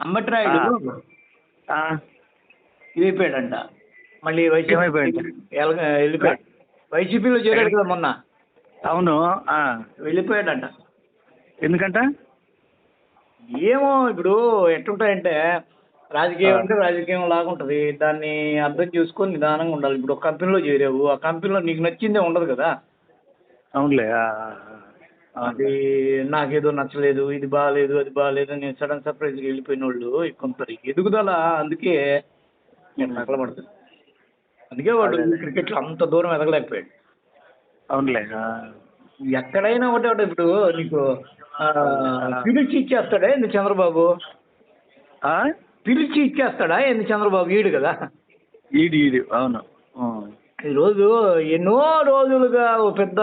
అంబట్రాయుడు. ఆ, ఇదైపోయాడంట మళ్ళీ వైసీపీ వెళ్ళిపోయాడు. వైసీపీలో చేరాడు కదా మొన్న. అవును ఆ, వెళ్ళిపోయాడంట. ఎందుకంట? ఏమో ఇప్పుడు ఎట్లుంటాయంటే రాజకీయం అంటే రాజకీయం లాగా ఉంటుంది దాన్ని అర్థం చేసుకొని నిదానంగా ఉండాలి. ఇప్పుడు ఒక కంపెనీలో చేరావు. ఆ కంపెనీలో నీకు నచ్చిందే ఉండదు కదా. అవునులే. అది నాకేదో నచ్చలేదు ఇది బాగాలేదు అది బాగాలేదు నేను సడన్ సర్ప్రైజ్గా వెళ్ళిపోయిన వాళ్ళు కొంత ఎదుగుదల అందుకే నేను నకలబడుతుంది అందుకే వాడు క్రికెట్లో అంత దూరం ఎదగలేకపోయాడు. అవునులే. ఎక్కడైనా ఒకటే ఒకటి ఇప్పుడు నీకు పిలిచి ఇచ్చేస్తాడా ఏంది చంద్రబాబు? పిలిచి ఇచ్చేస్తాడా ఏంది చంద్రబాబు? ఈడు కదా. ఈడు ఈడు అవును. ఈరోజు ఎన్నో రోజులుగా ఓ పెద్ద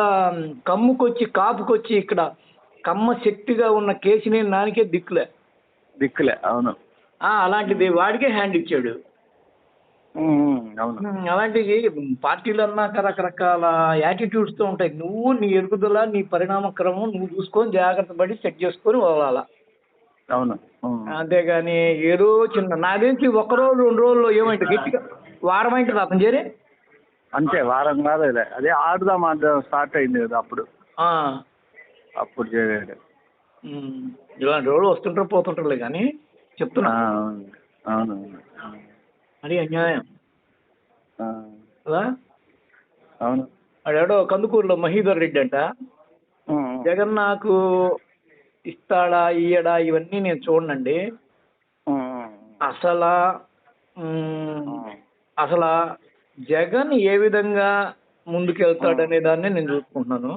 కమ్ముకొచ్చి కాపుకొచ్చి ఇక్కడ కమ్మ శక్తిగా ఉన్న కేసినేని నానికే దిక్కులే. దిక్కులే అవును. అలాంటిది వాడికే హ్యాండ్ ఇచ్చాడు. అవును. అలాంటివి పార్టీలు అన్నాక రకరకాల యాటిట్యూడ్స్తో ఉంటాయి. నువ్వు నీ ఎదుగుదల నీ పరిణామక్రమం నువ్వు చూసుకొని జాగ్రత్త పడి సెట్ చేసుకొని వదలాల అవును. అంతేగాని ఏదో చిన్న నా తెలిసి ఒక రోజు రెండు రోజుల్లో ఏమైంది? గట్టిగా వారం అవుతుంది అతను చేరి అంతే వారం కాదు అదే అదే ఆడుదాం ఆడదాం స్టార్ట్ అయింది కదా అప్పుడు. ఆ, అప్పుడు ఉమ్, ఇలాంటి రోజులు వస్తుంటారు పోతుంటారులే కానీ చెప్తున్నా. అవును. అది అన్యాయం. అవును. వాడెవడో కందుకూరులో మహీధర్ రెడ్డి అంట. జగన్ నాకు ఇస్తాడా ఇయ్యడా ఇవన్నీ నేను ఉం. అసలు. అసలు జగన్ ఏ విధంగా ముందుకెళ్తాడనే దాన్ని నేను చూసుకుంటున్నాను.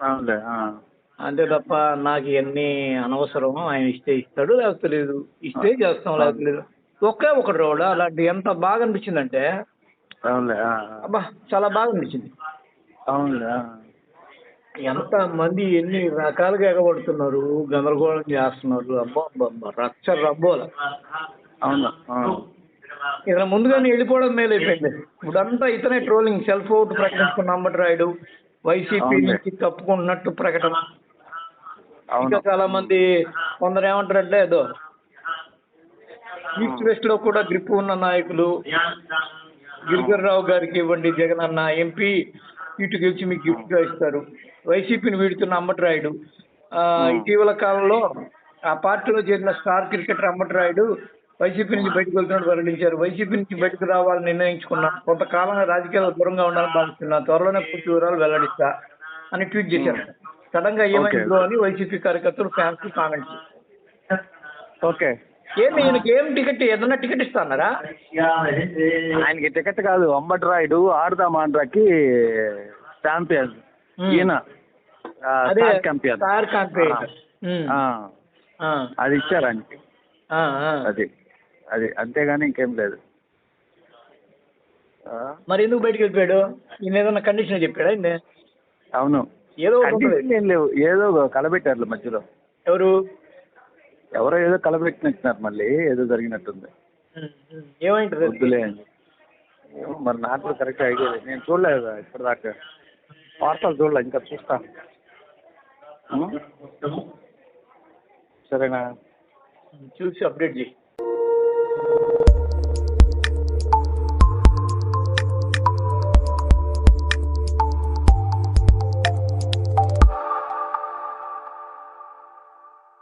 అవునులే. అంతే తప్ప నాకు ఇవన్నీ అనవసరం ఆయన ఇస్తే ఇస్తాడు లేకపోతే లేదు ఇస్తే చేస్తాం లేకపోతే లేదు ఒకే ఒకటి రోడ్ అలాంటి ఎంత బాగా అవునులే ఆ, ఆ. అబ్బా చాలా బాగా అనిపించింది. అవునులే. ఎంత మంది ఎన్ని రకాలుగా ఎగబడుతున్నారు గందరగోళం చేస్తున్నారు. అబ్బా అబ్బా అబ్బా రచ్చ రబ్బోల. అవును ఇక్కడ ముందుగానే వెళ్ళిపోవడం మేలైపోయింది. ఇప్పుడంతా ఇతనే ట్రోలింగ్ సెల్ఫ్ అవుట్ ప్రకటించుకున్న అంబటరాయుడు వైసీపీ. నుంచి తప్పుకున్నట్టు ప్రకటన. ఇంకా చాలా మంది కొందరు ఏమంటారంటే ఏదో ఈస్ట్ వెస్ట్లో కూడా గ్రిప్ ఉన్న నాయకులు గిరిధర్రావు గారికి ఇవ్వండి జగన్ అన్న ఎంపీ ఇటు గెలిచి మీకు గిఫ్ట్గా ఇస్తారు వైసీపీని వీడుతున్న అంబటరాయుడు ఆ, ఇటీవల కాలంలో ఆ పార్టీలో చేరిన స్టార్ క్రికెటర్ అంబటరాయుడు వైసీపీ నుంచి బయటకు వెళ్తున్నట్టు వెల్లడించారు. వైసీపీ నుంచి బయటకు రావాలని నిర్ణయించుకున్నా కొంతకాలంగా రాజకీయాలు దూరంగా ఉండాలని భావిస్తున్నా త్వరలోనే పూర్తి వివరాలు వెల్లడిస్తా అని ట్వీట్ చేశారు. సడన్గా ఏమైంది. బ్రో అని వైసీపీ కార్యకర్తలు ఫ్యాన్స్ కామెంట్స్ ఓకే. ఏమి ఈయనకి ఏం టికెట్ ఏదన్నా టికెట్ ఇస్తాన్నారా ఆయనకి టికెట్ కాదు అంబట్రాయుడు ఆడదాం ఆంధ్రాకి ఛాంపియన్. ఈయన అదే ఛాంపియన్. ఇచ్చారు ఆయనకి. అది. అది అంతేగాని ఇంకేం లేదు. మరి ఎందుకు బయటకు వెళ్ళిపోయాడు? ఈయన కండిషన్ చెప్పాడా ఈయన? అవును. ఏదో ఒకటి ఉంటుంది. కండిషన్ ఏం లేవు. ఏదో కలబెట్టారు మధ్యలో. ఎవరు? ఎవరో ఏదో కలబెట్టినట్టున్నారు మళ్ళీ. ఏదో జరిగినట్టుంది. ఏమైంటది? అది? వద్దులే అని. ఏమో మరి నాకు కూడా కరెక్ట్ ఐడియా లేదు. నేను చూడలేదు ఇప్పటిదాకా. వార్తలు చూడలే ఇంకా చూస్తా. ఉం? సరేనా? చూసి అప్డేట్ చేయి thank you